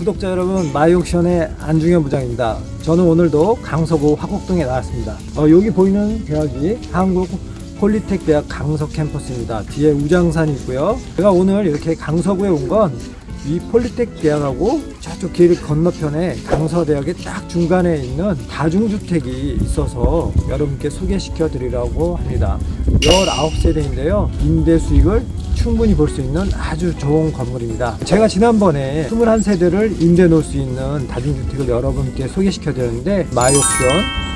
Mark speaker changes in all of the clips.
Speaker 1: 구독자 여러분 마이옥션의 안중현 부장입니다. 저는 오늘도 강서구 화곡동에 나왔습니다. 어, 여기 보이는 대학이 한국 폴리텍 대학 강서 캠퍼스입니다. 뒤에 우장산이 있고요. 제가 오늘 이렇게 강서구에 온 건 이 폴리텍 대학하고 저쪽 길 건너편에 강서대학의 딱 중간에 있는 다중주택이 있어서 여러분께 소개시켜 드리려고 합니다. 19세대인데요. 임대 수익을 충분히 볼 수 있는 아주 좋은 건물입니다. 제가 지난번에 21세대를 임대 놓을 수 있는 다중주택을 여러분께 소개시켜 드렸는데 마이옥션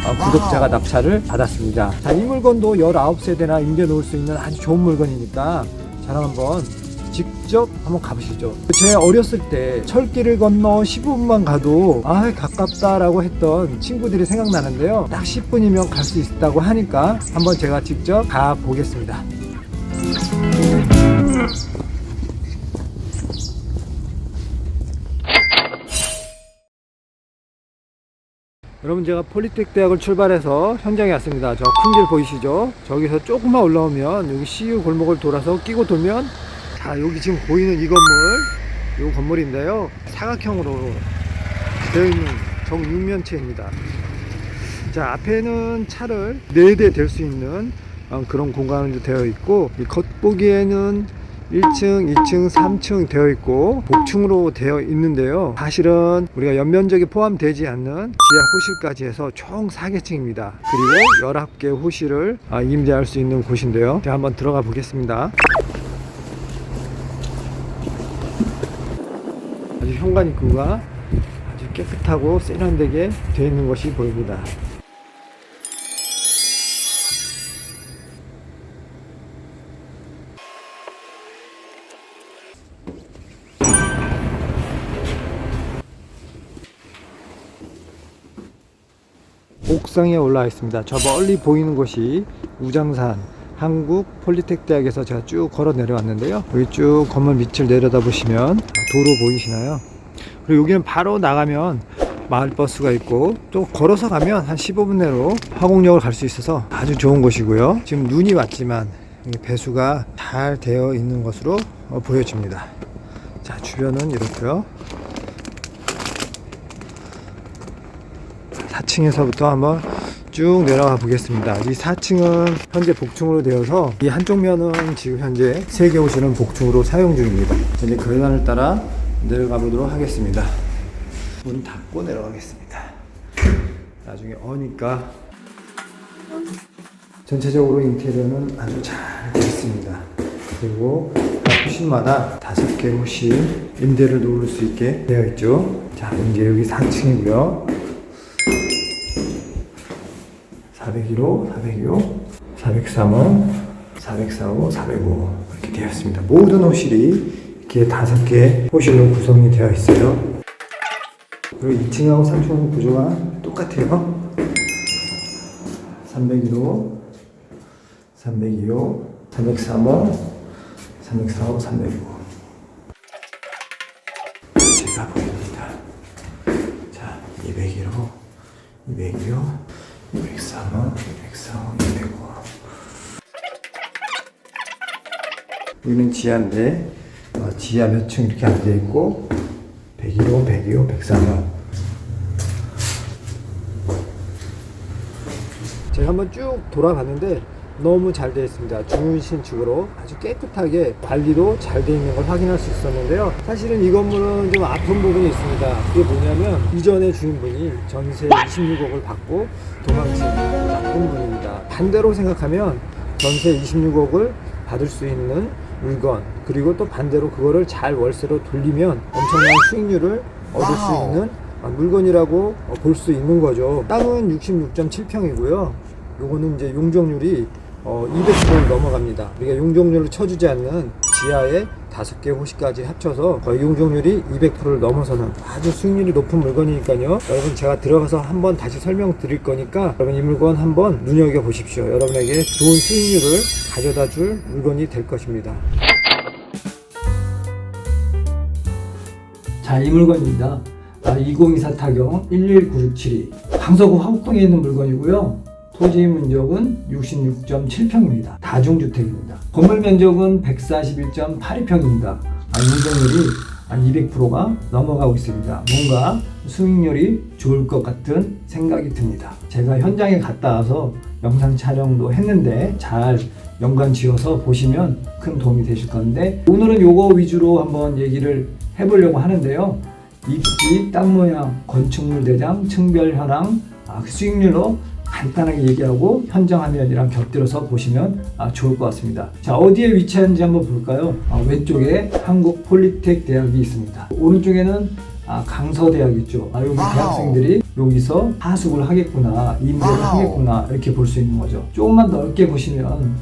Speaker 1: 어, 구독자가 낙찰을 받았습니다. 자, 이 물건도 19세대나 임대 놓을 수 있는 아주 좋은 물건이니까 저랑 한번 직접 한번 가보시죠. 제 어렸을 때 철길을 건너 15분만 가도 아 가깝다라고 했던 친구들이 생각나는데요. 딱 10분이면 갈 수 있다고 하니까 한번 제가 직접 가 보겠습니다. 여러분 제가 폴리텍 대학을 출발해서 현장에 왔습니다. 저 큰 길 보이시죠? 저기서 조금만 올라오면 여기 CU 골목을 돌아서 끼고 돌면 자 여기 지금 보이는 이 건물 이 건물인데요 사각형으로 되어 있는 정육면체입니다. 자 앞에는 차를 4대 댈 수 있는 어, 그런 공간으로 되어 있고 이 겉보기에는 1층, 2층, 3층 되어 있고 복층으로 되어 있는데요. 사실은 우리가 연면적이 포함되지 않는 지하 호실까지 해서 총 4개층입니다. 그리고 11개 호실을 아, 임대할 수 있는 곳인데요. 제가 한번 들어가 보겠습니다. 아주 현관 입구가 아주 깨끗하고 세련되게 되어 있는 것이 보입니다. 옥상에 올라와 있습니다. 저 멀리 보이는 곳이 우장산 한국 폴리텍 대학에서 제가 쭉 걸어 내려왔는데요. 여기 쭉 건물 밑을 내려다 보시면 도로 보이시나요? 그리고 여기는 바로 나가면 마을 버스가 있고 또 걸어서 가면 한 15분 내로 화곡역을 갈 수 있어서 아주 좋은 곳이고요. 지금 눈이 왔지만 배수가 잘 되어 있는 것으로 어, 보여집니다. 자 주변은 이렇고요. 4층에서부터 한번 쭉 내려가 보겠습니다. 이 4층은 현재 복층으로 되어서 이 한쪽 면은 지금 현재 세개 호실은 복층으로 사용 중입니다. 이제 계단을 따라 내려가 보도록 하겠습니다. 문 닫고 내려가겠습니다. 나중에 어니까 전체적으로 인테리어는 아주 잘 되어 있습니다. 그리고 각 호실마다 다섯 개 호실 임대를 놓을 수 있게 되어 있죠. 자, 이제 여기 4층이고요. 401호, 402호, 403호, 404호, 405 이렇게 되어 있습니다. 모든 호실이 이렇게 다섯 개 호실로 구성이 되어 있어요. 그리고 2층하고 3층하고 구조가 똑같아요. 301호, 302호, 303호, 304호, 305. 제가 보입니다. 자, 201호, 202호, 203호, 204호, 205. 여기는 지하인데 어, 지하 몇 층 이렇게 안돼 있고 101호, 102호, 103호. 제가 한번 쭉 돌아봤는데 너무 잘 되어 있습니다. 중신축으로 아주 깨끗하게 관리도 잘 되어 있는 걸 확인할 수 있었는데요. 사실은 이 건물은 좀 아픈 부분이 있습니다. 그게 뭐냐면 이전의 주인분이 전세 26억을 받고 도망친 나쁜 분입니다. 반대로 생각하면 전세 26억을 받을 수 있는 물건 그리고 또 반대로 그거를 잘 월세로 돌리면 엄청난 수익률을 얻을 수 있는 아, 물건이라고 볼 수 있는 거죠. 땅은 66.7평이고요. 요거는 이제 용적률이 어, 200%를 넘어갑니다. 우리가 용적률을 쳐주지 않는 지하에 다섯 개 호시까지 합쳐서 거의 용적률이 200%를 넘어서는 아주 수익률이 높은 물건이니까요. 여러분 제가 들어가서 한번 다시 설명 드릴 거니까 여러분 이 물건 한번 눈여겨 보십시오. 여러분에게 좋은 수익률을 가져다 줄 물건이 될 것입니다. 자, 이 물건입니다. 아, 2024 타경 11967이 강서구 화곡동에 있는 물건이고요. 토지 면적은 66.7평입니다. 다중주택입니다. 건물 면적은 141.82평입니다. 아, 용적률이 한 200%가 넘어가고 있습니다. 뭔가 수익률이 좋을 것 같은 생각이 듭니다. 제가 현장에 갔다 와서 영상 촬영도 했는데 잘 연관 지어서 보시면 큰 도움이 되실 건데 오늘은 요거 위주로 한번 얘기를 해보려고 하는데요. 입지, 땅 모양, 건축물 대장, 층별 현황, 아, 수익률로 간단하게 얘기하고 현장 화면이랑 곁들여서 보시면 아, 좋을 것 같습니다. 자 어디에 위치하는지 한번 볼까요? 아, 왼쪽에 한국 폴리텍 대학이 있습니다. 오른쪽에는 아, 강서대학 있죠. 아, 여기 대학생들이 여기서 하숙을 하겠구나, 임대를 하겠구나 이렇게 볼 수 있는 거죠. 조금만 넓게 보시면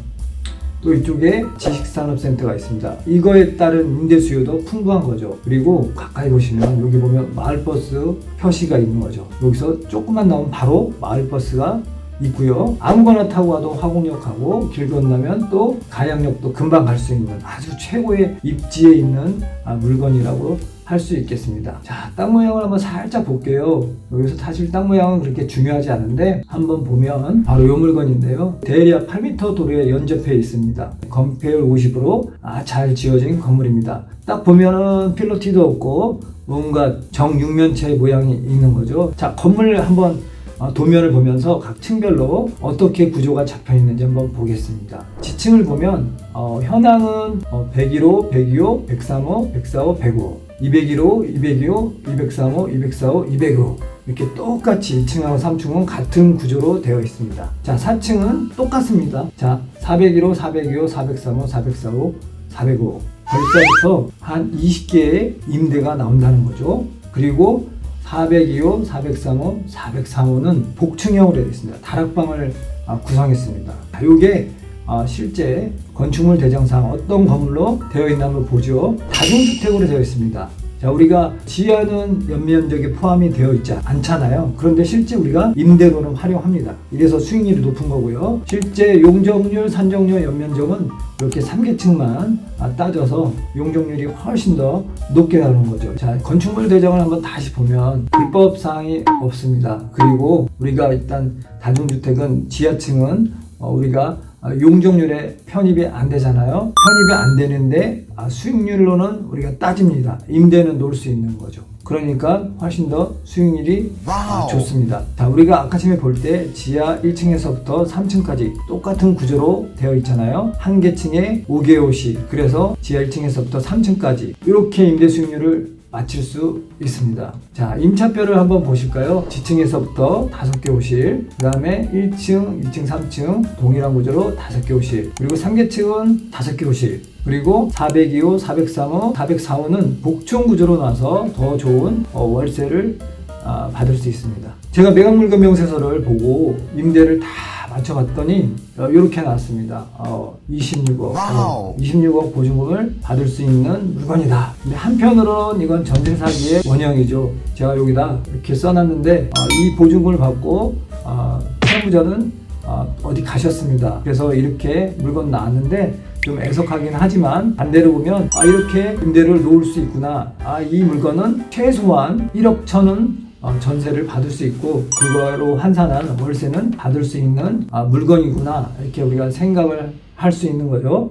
Speaker 1: 또 이쪽에 지식산업센터가 있습니다. 이거에 따른 임대 수요도 풍부한 거죠. 그리고 가까이 보시면 여기 보면 마을버스 표시가 있는 거죠. 여기서 조금만 나오면 바로 마을버스가 있고요. 아무거나 타고 와도 화곡역하고 길 건너면 또 가양역도 금방 갈 수 있는 아주 최고의 입지에 있는 아, 물건이라고 할 수 있겠습니다. 자, 땅 모양을 한번 살짝 볼게요. 여기서 사실 땅 모양은 그렇게 중요하지 않은데 한번 보면 바로 이 물건인데요. 대략 8m 도로에 연접해 있습니다. 건폐율 50으로 아, 잘 지어진 건물입니다. 딱 보면은 필로티도 없고 뭔가 정육면체 모양이 있는 거죠. 자, 건물 한번 어, 도면을 보면서 각 층별로 어떻게 구조가 잡혀 있는지 한번 보겠습니다. 지층을 보면 어, 현황은 어, 101호, 102호, 103호, 104호, 105, 201호, 202호, 203호, 204호, 205 이렇게 똑같이 2층하고 3층은 같은 구조로 되어 있습니다. 자, 4층은 똑같습니다. 자, 401호, 402호, 403호, 404호, 405 벌써부터 한 20개의 임대가 나온다는 거죠. 그리고 402호, 403호, 404호는 복층형으로 되어 있습니다. 다락방을 아, 구성했습니다. 이게 아, 실제 건축물 대장상 어떤 건물로 되어 한번 보죠. 다중주택으로 되어 있습니다. 자, 우리가 지하는 연면적에 포함이 되어 있지 않잖아요. 그런데 실제 우리가 임대로는 활용합니다. 이래서 수익률이 높은 거고요. 실제 용적률, 산정률, 연면적은 이렇게 3계층만 따져서 용적률이 훨씬 더 높게 나오는 거죠. 자, 건축물 대장을 한번 다시 보면 불법 사항이 없습니다. 그리고 우리가 일단 다중주택은 지하층은 어, 우리가 아, 용적률에 편입이 안 되잖아요. 편입이 안 되는데 아, 수익률로는 우리가 따집니다. 임대는 놓을 수 있는 거죠. 그러니까 훨씬 더 수익률이 아, 좋습니다. 자, 우리가 아까 전에 볼때 지하 1층에서부터 3층까지 똑같은 구조로 되어 있잖아요. 한 개층에 5개 옷이 그래서 지하 1층에서부터 3층까지 이렇게 임대 수익률을 맞출 수 있습니다. 자, 임차표를 한번 보실까요? 지층에서부터 5개 호실, 그 다음에 1층, 2층, 3층 동일한 구조로 5개 호실, 그리고 3계층은 5개 호실, 그리고 402호, 403호, 404호는 복층 구조로 나서 더 좋은 어, 월세를 아, 받을 수 있습니다. 제가 매각물건 명세서를 보고 임대를 다 맞춰봤더니 어, 이렇게 나왔습니다. 어, 26억, 어, 26억 보증금을 받을 수 있는 물건이다. 근데 한편으로는 이건 전세 사기의 원형이죠. 제가 여기다 이렇게 써놨는데 어, 이 보증금을 받고 어, 채무자는 어, 어디 가셨습니다. 그래서 이렇게 물건 나왔는데 좀 애석하긴 하지만 반대로 보면 아 이렇게 임대를 놓을 수 있구나. 아 이 물건은 최소한 1억 천은 어, 전세를 받을 수 있고 그거로 환산한 월세는 받을 수 있는 아, 물건이구나 이렇게 우리가 생각을 할 수 있는 거죠.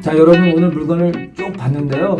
Speaker 1: 자 여러분 오늘 물건을 쭉 봤는데요.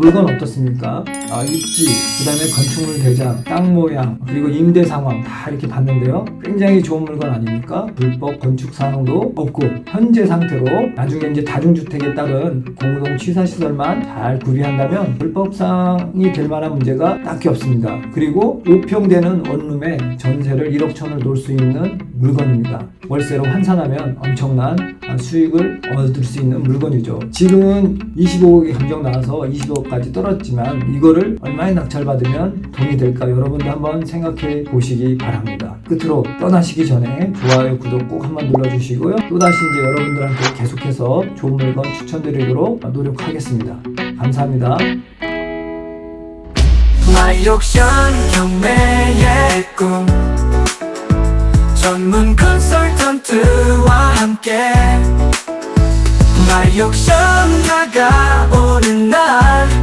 Speaker 1: 어, 물건 어떻습니까? 아, 입지, 그 다음에 건축물 대장, 땅 모양, 그리고 임대 상황 다 이렇게 봤는데요. 굉장히 좋은 물건 아닙니까? 불법 건축 사항도 없고 현재 상태로 나중에 이제 다중주택에 따른 공동 취사시설만 잘 구비한다면 불법 사항이 될 만한 문제가 딱히 없습니다. 그리고 5평 되는 원룸에 전세를 1억 천을 놓을 수 있는 물건입니다. 월세로 환산하면 엄청난 수익을 얻을 수 있는 물건이죠. 지금은 25억이 감정 나와서 25억 까지 떨어졌지만 이거를 얼마에 낙찰받으면 돈이 될까 여러분도 한번 생각해 보시기 바랍니다. 끝으로 떠나시기 전에 좋아요, 구독 꼭 한번 눌러주시고요. 또다시 이제 여러분들한테 계속해서 좋은 물건 추천드리도록 노력하겠습니다. 감사합니다.
Speaker 2: My 옥션 경매의 꿈 전문 컨설턴트와 함께 My 옥션 나가오는 날